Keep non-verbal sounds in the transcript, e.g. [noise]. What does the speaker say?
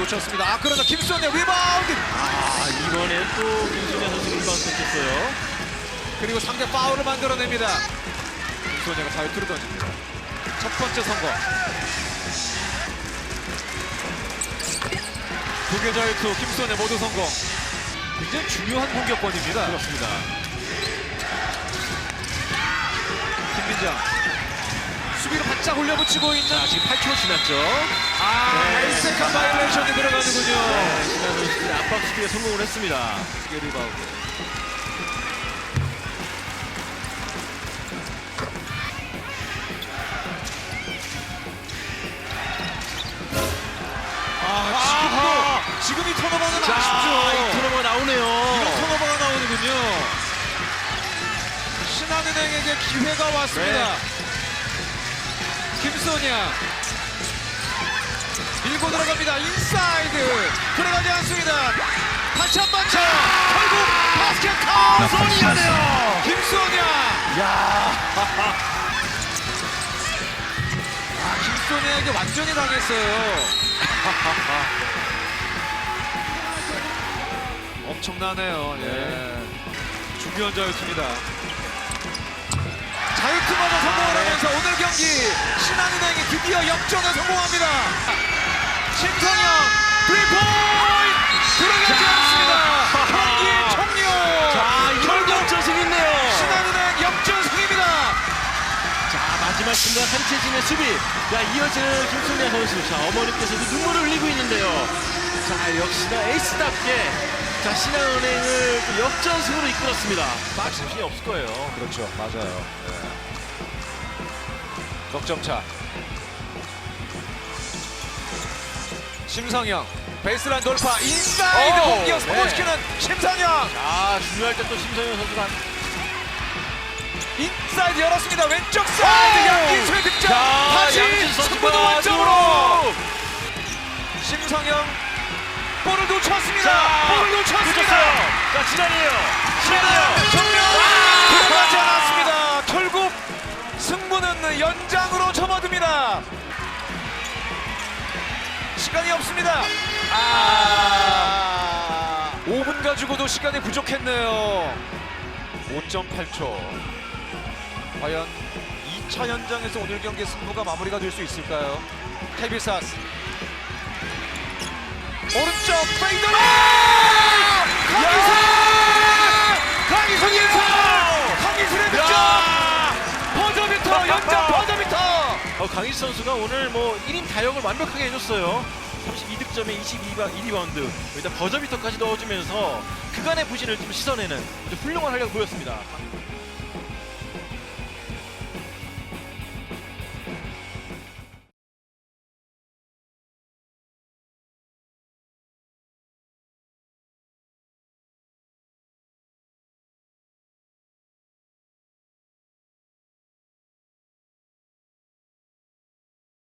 놓쳤습니다. 아 그러나 김수현의 리바운드 아, 이번에 또 김승현 선수 리바운드 쳤어요. 그리고 상대 파울을 만들어냅니다. 김수현이가 자유투를 던집니다. 첫 번째 성공. 두개 자유투 김수현의 모두 성공. 굉장히 중요한 공격권입니다. 그렇습니다. 김민장 수비로 바짝 올려붙이고 있는 자, 지금 8초 지났죠. 아 바이올레이션이 들어가는군요. 네, 신한 선수들이 압박 수비에 성공을 했습니다. 리바운드. 아, 지금도 지금 이 턴오버는 자, 이 아쉽죠. turnover가 나오네요. 턴오버가 나오는군요. 신한은행에게 기회가 왔습니다. 네. 김소냐 밀고 들어갑니다. 인사이드 들어가지 않습니다. 다시 한번 차. 결국 바스켓 카운트 소니가네요. 김소냐. 야, 아, 김소냐에게 완전히 당했어요. [laughs] 엄청나네요. 예. 중요한 자유투입니다. 자유투마저 성공을 하면서 오늘 경기 신한은행이 드디어 역전에 성공합니다. 신성영 드리포인트 들어가지 않습니다. 경기 종료. 자, 이걸 역전승 있네요. 신한은행 역전승입니다. 자, 마지막 순간 한채진의 수비. 야, 이어지는 김승래 선수. 자, 어머니께서도 눈물을 흘리고 있는데요. 자, 역시나 에이스답게 자, 신한은행을 또 역전승으로 이끌었습니다. 빠짐이 없을 거예요. 그렇죠. 맞아요. 넉점차. 심상영 베이스라인 돌파. 인사이드 오, 공격 네. 성공시키는 심상영 자, 중요할 때 또 심성현 선수가 인사이드 열었습니다. 왼쪽 사이드 양기수의 득점. 자, 다시 승부도 원점으로. 또 심상영 볼을 놓쳤습니다. 자, 볼을 놓쳤습니다. 놓쳤어요. 자, 지난이에요. 신한은행 정면 아! 들어가지 않았습니다. 결국 승부는 연장으로 접어듭니다 시간이 없습니다. 아 5분 가지고도 시간이 부족했네요. 5.8초. 과연 2차 연장에서 오늘 경기 승부가 마무리가 될 수 있을까요? 케비사스. 오른쪽 페이더리 강희수 선수가 오늘 뭐 1인 다역을 완벽하게 해줬어요. 32득점에 22바, 2리바운드, 여기다 버저비터까지 넣어주면서 그간의 부진을 좀 씻어내는 훌륭한 활약을 보였습니다.